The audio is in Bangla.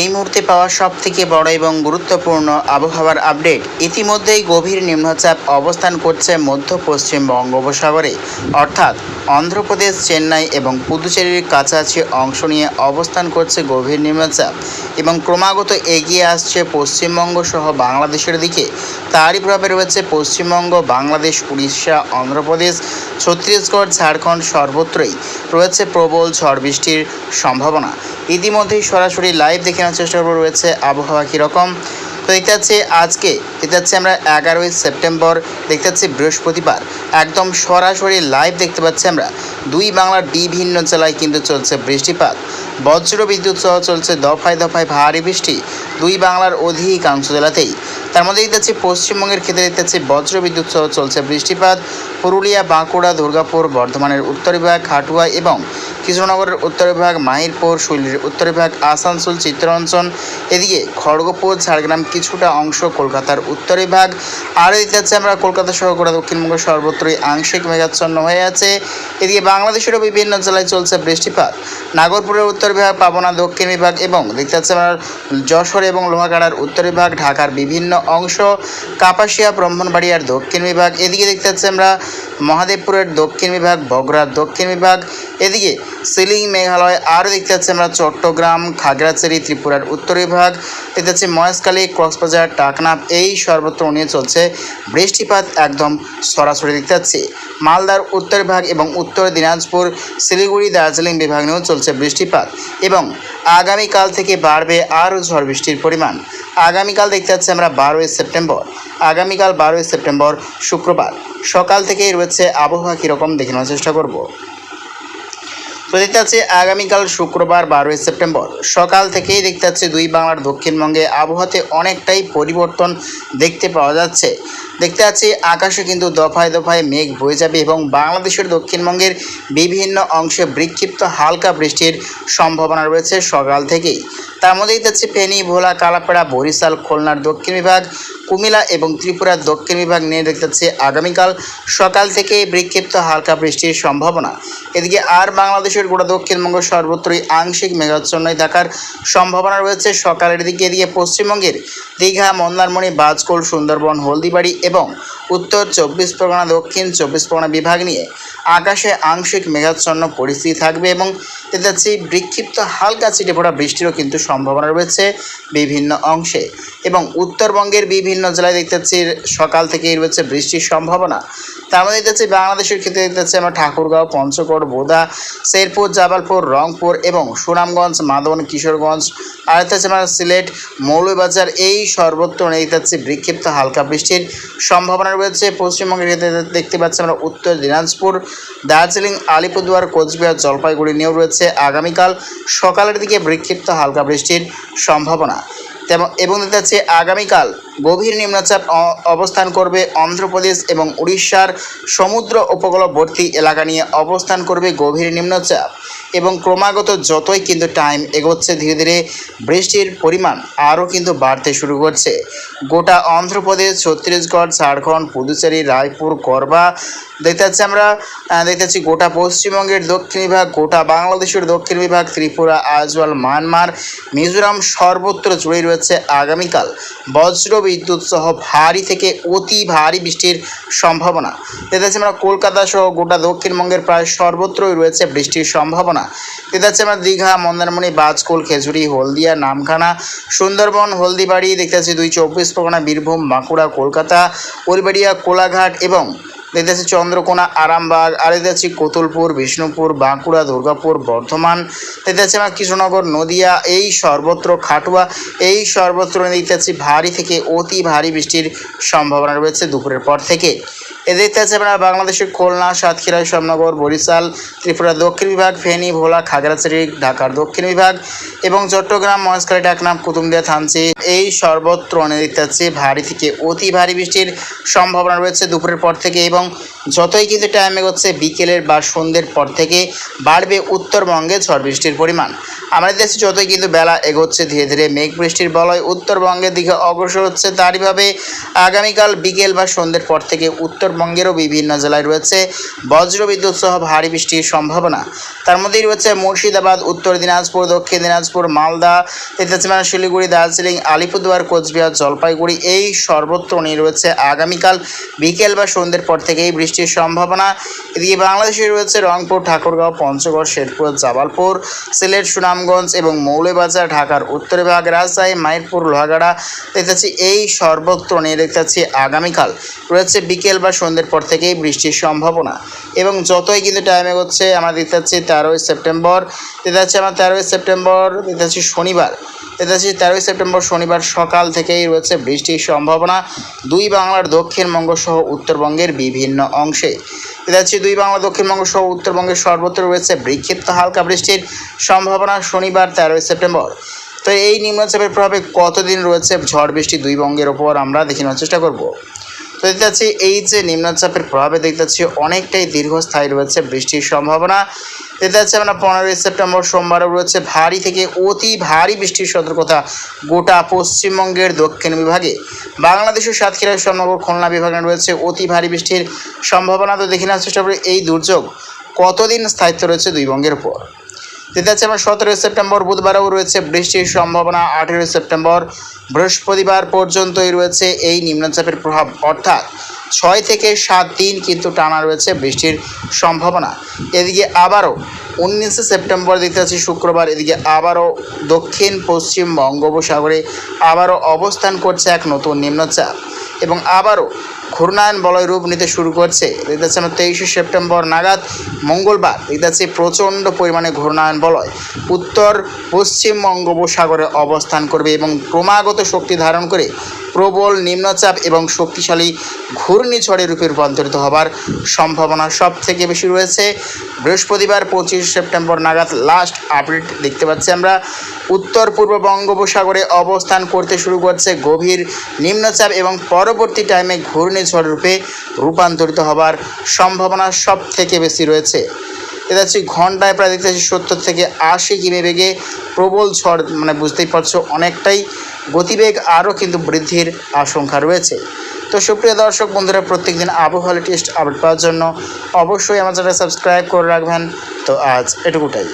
এই মুহূর্তে পাওয়া সব থেকে বড় এবং গুরুত্বপূর্ণ আবহাওয়ার আপডেট। ইতিমধ্যেই গভীর নিম্নচাপ অবস্থান করছে মধ্য পশ্চিম বঙ্গোপসাগরে। অর্থাৎ অন্ধ্রপ্রদেশ, চেন্নাই এবং পুদুচেরির কাছাকাছি অংশ নিয়ে অবস্থান করছে গভীর নিম্নচাপ এবং ক্রমাগত এগিয়ে আসছে পশ্চিমবঙ্গ সহ বাংলাদেশের দিকে। তারই প্রভাবে রয়েছে পশ্চিমবঙ্গ, বাংলাদেশ, উড়িষ্যা, অন্ধ্রপ্রদেশ, ছত্তিশগড়, ঝাড়খণ্ড সর্বত্রই রয়েছে প্রবল ঝড় বৃষ্টির সম্ভাবনা। ইতিমধ্যেই সরাসরি লাইভ দেখে নেওয়ার চেষ্টা রয়েছে আবহাওয়া কীরকম? তো দেখতে পাচ্ছি আজকে দেখতে পাচ্ছি আমরা এগারোই সেপ্টেম্বর, দেখতে পাচ্ছি বৃহস্পতিবার। একদম সরাসরি লাইভ দেখতে পাচ্ছি আমরা। দুই বাংলার বিভিন্ন জেলায় কিন্তু চলছে বৃষ্টিপাত। বজ্র বিদ্যুৎ সহ চলছে দফায় দফায় ভারী বৃষ্টি, দুই বাংলার অধিকাংশ জেলাতেই। তার মধ্যে দেখতে পাচ্ছি পশ্চিমবঙ্গের ক্ষেত্রে দেখতে পাচ্ছি বজ্র বিদ্যুৎ সহ চলছে বৃষ্টিপাত। পুরুলিয়া, বাঁকুড়া, দুর্গাপুর, বর্ধমানের উত্তর বিভাগ, খাটুয়া এবং কৃষ্ণনগরের উত্তর বিভাগ, মাহিরপুর, শুলির উত্তর বিভাগ, আসানসোল, চিত্তরঞ্জন। এদিকে খড়গপুর, ঝাড়গ্রাম কিছুটা অংশ কলকাতার উত্তর বিভাগ। আর দেখতে পাচ্ছি আমরা কলকাতা সহ গোটা দক্ষিণবঙ্গ সর্বত্রই আংশিক মেঘাচ্ছন্ন হয়ে আছে। এদিকে বাংলাদেশেরও বিভিন্ন জেলায় চলছে বৃষ্টিপাত। নাগরপুরের উত্তর বিভাগ, পাবনা, দক্ষিণ বিভাগ এবং দেখতে পাচ্ছি আমরা যশোর এবং লোহাগাড়ার উত্তর বিভাগ, ঢাকার বিভিন্ন অংশ। কাপাসিয়া ব্রাহ্মণবাড়িয়ার দক্ষিণ বিভাগ। এদিকে দেখতে পাচ্ছি আমরা মহাদেবপুরের দক্ষিণ বিভাগ, বগুড়ার দক্ষিণ বিভাগ। এদিকে সিলিং মেঘালয় আরও দেখতে পাচ্ছি আমরা চট্টগ্রাম, খাগড়াছড়ি, ত্রিপুরার উত্তর বিভাগ। দেখতে পাচ্ছি মহেশখালী, কক্সবাজার টাকনাপ এই সর্বত্র নিয়ে চলছে বৃষ্টিপাত একদম সরাসরি। দেখতে পাচ্ছি মালদার উত্তর বিভাগ এবং উত্তর দিনাজপুর, শিলিগুড়ি, দার্জিলিং বিভাগ নিয়েও চলছে বৃষ্টিপাত এবং আগামীকাল থেকে বাড়বে আরও ঝড় বৃষ্টির পরিমাণ। আগামীকাল দেখতে পাচ্ছি আমরা বারোই সেপ্টেম্বর। আগামীকাল বারোই সেপ্টেম্বর, শুক্রবার। সকাল থেকেই রয়েছে আবহাওয়া কীরকম দেখে নেওয়ার চেষ্টা করব। তো দেখতে পাচ্ছি আগামীকাল শুক্রবার, বারোই সেপ্টেম্বর। সকাল থেকেই দেখতে পাচ্ছি দুই বাংলার দক্ষিণবঙ্গে আবহাওয়াতে অনেকটাই পরিবর্তন দেখতে পাওয়া যাচ্ছে। দেখতে পাচ্ছি আকাশে কিন্তু দফায় দফায় মেঘ বয়ে যাবে এবং বাংলাদেশের দক্ষিণবঙ্গের বিভিন্ন অংশে বিক্ষিপ্ত হালকা বৃষ্টির সম্ভাবনা রয়েছে সকাল থেকেই। তার মধ্যে দেখতে পাচ্ছি ফেনী, ভোলা, কালাপাড়া, বরিশাল, খুলনার দক্ষিণ বিভাগ কুমিল্লা এবং ত্রিপুরার দক্ষিণ বিভাগ নিয়ে দেখতে পাচ্ছি আগামীকাল সকাল থেকে বিক্ষিপ্ত হালকা বৃষ্টির সম্ভাবনা। এদিকে আর বাংলাদেশের গোটা দক্ষিণবঙ্গ সর্বত্রই আংশিক মেঘাচ্ছন্নই থাকার সম্ভাবনা রয়েছে। সকালের দিকে এদিকে পশ্চিমবঙ্গের দীঘা, মন্দারমণি, বাজকোল, সুন্দরবন, হলদিবাড়ি এবং উত্তর চব্বিশ পরগনা, দক্ষিণ চব্বিশ পরগনা বিভাগ নিয়ে আকাশে আংশিক মেঘাচ্ছন্ন পরিস্থিতি থাকবে এবং দেখতে পাচ্ছি বিক্ষিপ্ত হালকা ছিটে পড়া বৃষ্টিরও কিন্তু সম্ভাবনা রয়েছে বিভিন্ন অংশে। এবং উত্তরবঙ্গের বিভিন্ন জেলায় দেখতে পাচ্ছি সকাল থেকেই রয়েছে বৃষ্টির সম্ভাবনা। তার মধ্যে দেখতে পাচ্ছি বাংলাদেশের ক্ষেত্রে দেখতে পাচ্ছি আমরা ঠাকুরগাঁও, পঞ্চগড়, বোদা, শেরপুর জাবালপুর রংপুর এবং সুনামগঞ্জ মাদন কিশোরগঞ্জ। আর দেখতে পাচ্ছি আমরা সিলেট, মৌলভীবাজার, এই সর্বত্র দেখতে পাচ্ছি বিক্ষিপ্ত হালকা বৃষ্টির সম্ভাবনা রয়েছে। পশ্চিমবঙ্গের ক্ষেত্রে দেখতে পাচ্ছি আমরা উত্তর দিনাজপুর, দার্জিলিং, আলিপুরদুয়ার, কোচবিহার, জলপাইগুড়ি নিয়েও রয়েছে আগামীকাল সকালের দিকে বিক্ষিপ্ত হালকা বৃষ্টির সম্ভাবনা। তেমন এবং দেখতে যাচ্ছে আগামীকাল গভীর নিম্নচাপ অবস্থান করবে অন্ধ্রপ্রদেশ এবং উড়িষ্যার সমুদ্র উপকূলবর্তী এলাকা নিয়ে অবস্থান করবে গভীর নিম্নচাপ। এবং ক্রমাগত যতই কিন্তু টাইম এগোচ্ছে, ধীরে ধীরে বৃষ্টির পরিমাণ আরও কিন্তু বাড়তে শুরু করছে। গোটা অন্ধ্রপ্রদেশ, ছত্তিশগড়, ঝাড়খণ্ড, পুদুচেরি, রায়পুর করবা দেখতে পাচ্ছি আমরা দেখতে গোটা পশ্চিমবঙ্গের দক্ষিণ বিভাগ, গোটা বাংলাদেশের দক্ষিণ বিভাগ, ত্রিপুরা, আজওয়াল, মায়ানমার, মিজোরাম সর্বত্র জুড়ে রয়েছে আগামীকাল বজ্র বিদ্যুৎ সহ ভারী থেকে অতি ভারী বৃষ্টির সম্ভাবনা। দেখতে আমরা কলকাতা সহ গোটা দক্ষিণবঙ্গের প্রায় সর্বত্রই রয়েছে বৃষ্টির সম্ভাবনা। দেখতে আমরা দীঘা, মন্দারমণি, বাজকোল, খেজুরি, হলদিয়া, নামখানা, সুন্দরবন, হলদিবাড়ি, দেখতে পাচ্ছি দুই চব্বিশ পরগনা, বীরভূম, বাঁকুড়া, কলকাতা উলবেড়িয়া কোলাঘাট এবং দেখতে আছে চন্দ্রকোনা, আরামবাগ আর এতে কোতুলপুর, বিষ্ণুপুর, বাঁকুড়া, দুর্গাপুর, বর্ধমান দেখতে আমার কৃষ্ণনগর, নদিয়া, এই সর্বত্র খাটুয়া, এই সর্বত্র নদীতে ভারী থেকে অতি ভারী বৃষ্টির সম্ভাবনা রয়েছে দুপুরের পর থেকে। এ দেখতে পাচ্ছি আমরা বাংলাদেশের খুলনা, সাতক্ষীরা শ্যামনগর বরিশাল, ত্রিপুরা, দক্ষিণ বিভাগ, ফেনী, ভোলা, খাগড়াছড়ি, ঢাকার দক্ষিণ বিভাগ এবং চট্টগ্রাম, মহেশখালী ডাকনাম কুতুমদিয়া থানচি। এই সর্বত্র দেখতে পাচ্ছি ভারী থেকে অতি ভারী বৃষ্টির সম্ভাবনা রয়েছে দুপুরের পর থেকে এবং যতই কিন্তু টাইম এগোচ্ছে, বিকেলের বা সন্ধ্যের পর থেকে বাড়বে উত্তরবঙ্গে ঝড় বৃষ্টির পরিমাণ। আমাদের দেশে যতই কিন্তু বেলা এগোচ্ছে, ধীরে ধীরে মেঘ বৃষ্টির বলয় উত্তরবঙ্গের দিকে অগ্রসর হচ্ছে। তারইভাবে আগামীকাল বিকেল বা সন্ধ্যের পর থেকে উত্তরবঙ্গ উত্তরবঙ্গেরও বিভিন্ন জেলায় রয়েছে বজ্রবিদ্যুৎ সহ ভারী বৃষ্টির সম্ভাবনা। তার মধ্যেই রয়েছে মুর্শিদাবাদ, উত্তর দিনাজপুর, দক্ষিণ দিনাজপুর, মালদা তেতাচিমানা শিলিগুড়ি, দার্জিলিং, আলিপুরদুয়ার, কোচবিহার, জলপাইগুড়ি এই সর্বত্র নিয়ে রয়েছে আগামীকাল বিকেল বা সন্ধ্যের পর থেকেই বৃষ্টির সম্ভাবনা। এদিকে বাংলাদেশে রয়েছে রংপুর, ঠাকুরগাঁও, পঞ্চগড়, শেরপুর, জাবালপুর, সিলেট, সুনামগঞ্জ এবং মৌলবাজার ঢাকার উত্তর বিভাগ, রাজশাহী মায়েরপুর লোহাগাড়া। দেখতে এই সর্বত্র নিয়ে দেখতে পাচ্ছি আগামীকাল। রয়েছে বিকেল বা সন্ধ্যের পর থেকেই বৃষ্টির সম্ভাবনা। এবং যতই কিন্তু টাইম এগোচ্ছে, আমরা দেখতে পাচ্ছি তেরোই সেপ্টেম্বর, দেখতে পাচ্ছি আমার তেরোই সেপ্টেম্বর, দেখতে পাচ্ছি শনিবার, দেখতে পাচ্ছি তেরোই সেপ্টেম্বর শনিবার সকাল থেকেই রয়েছে বৃষ্টির সম্ভাবনা। দুই বাংলার দক্ষিণবঙ্গ সহ উত্তরবঙ্গের বিভিন্ন অংশে। দেখতে পাচ্ছি দুই বাংলা দক্ষিণবঙ্গ সহ উত্তরবঙ্গের সর্বত্র রয়েছে বিক্ষিপ্ত হালকা বৃষ্টির সম্ভাবনা শনিবার তেরোই সেপ্টেম্বর। তো এই নিম্নচাপের প্রভাবে কতদিন রয়েছে ঝড় বৃষ্টি দুই বঙ্গের ওপর আমরা দেখে নেওয়ার চেষ্টা করব। তো দেখতে পাচ্ছি, এই যে নিম্নচাপের প্রভাবে দেখতে পাচ্ছি, অনেকটাই দীর্ঘস্থায়ী রয়েছে বৃষ্টির সম্ভাবনা। দেখতে পাচ্ছি আমরা পনেরোই সেপ্টেম্বর সোমবারও রয়েছে ভারী থেকে অতি ভারী বৃষ্টির সতর্কতা গোটা পশ্চিমবঙ্গের দক্ষিণ বিভাগে। বাংলাদেশের সাতক্ষীরা সোমনগর খুলনা বিভাগে রয়েছে অতি ভারী বৃষ্টির সম্ভাবনা। তো দেখে নেওয়ার চেষ্টা করি, এই দুর্যোগ কতদিন স্থায়িত্ব রয়েছে দুই বঙ্গের উপর? দেখতে পাচ্ছি আমরা সতেরোই সেপ্টেম্বর, বুধবারও রয়েছে বৃষ্টির সম্ভাবনা, আঠেরোই সেপ্টেম্বর, বৃহস্পতিবার পর্যন্তই রয়েছে এই নিম্নচাপের প্রভাব। অর্থাৎ ছয় থেকে সাত দিন কিন্তু টানা রয়েছে বৃষ্টির সম্ভাবনা। এদিকে আবারও উনিশে সেপ্টেম্বর দেখতে পাচ্ছি শুক্রবার, এদিকে আবারও দক্ষিণ, পশ্চিম বঙ্গোপসাগরে আবারও অবস্থান করছে এক নতুন নিম্নচাপ। এবং আবারও ঘূর্ণায়ন বলয় রূপ নিতে শুরু করছে। দেখতে তেইশে সেপ্টেম্বর নাগাদ মঙ্গলবার দেখতে প্রচণ্ড পরিমাণে ঘূর্ণায়ন বলয় উত্তর পশ্চিম বঙ্গোপসাগরে অবস্থান করবে এবং ক্রমাগত শক্তি ধারণ করে প্রবল নিম্নচাপ এবং শক্তিশালী ঘূর্ণিঝড়ে রূপে রূপান্তরিত হবার সম্ভাবনা সব থেকে বেশি রয়েছে। বৃহস্পতিবার পঁচিশ সেপ্টেম্বর নাগাদ লাস্ট আপডেট দেখতে পাচ্ছি আমরা। উত্তর পূর্ব বঙ্গোপসাগরে অবস্থান করতে শুরু করছে গভীর নিম্নচাপ এবং পরবর্তী টাইমে ঘূর্ণিঝড় রূপে রূপান্তরিত হবার সম্ভাবনা সব থেকে বেশি রয়েছে। হচ্ছে ঘন্টায় প্রায় দেখতে পাচ্ছি সত্তর থেকে আশি কিমি বেগে প্রবল ঝড় মানে বুঝতেই পারছ, অনেকটাই গতিবেগ আরও কিন্তু বৃদ্ধির আশঙ্কা রয়েছে। তো সুপ্রিয় দর্শক বন্ধুরা প্রত্যেক দিন আবহাওয়া লেটেস্ট আপডেট পাওয়ার জন্য অবশ্যই আমার চ্যানেল সাবস্ক্রাইব করে রাখবেন। তো আজ এটুকুটাই।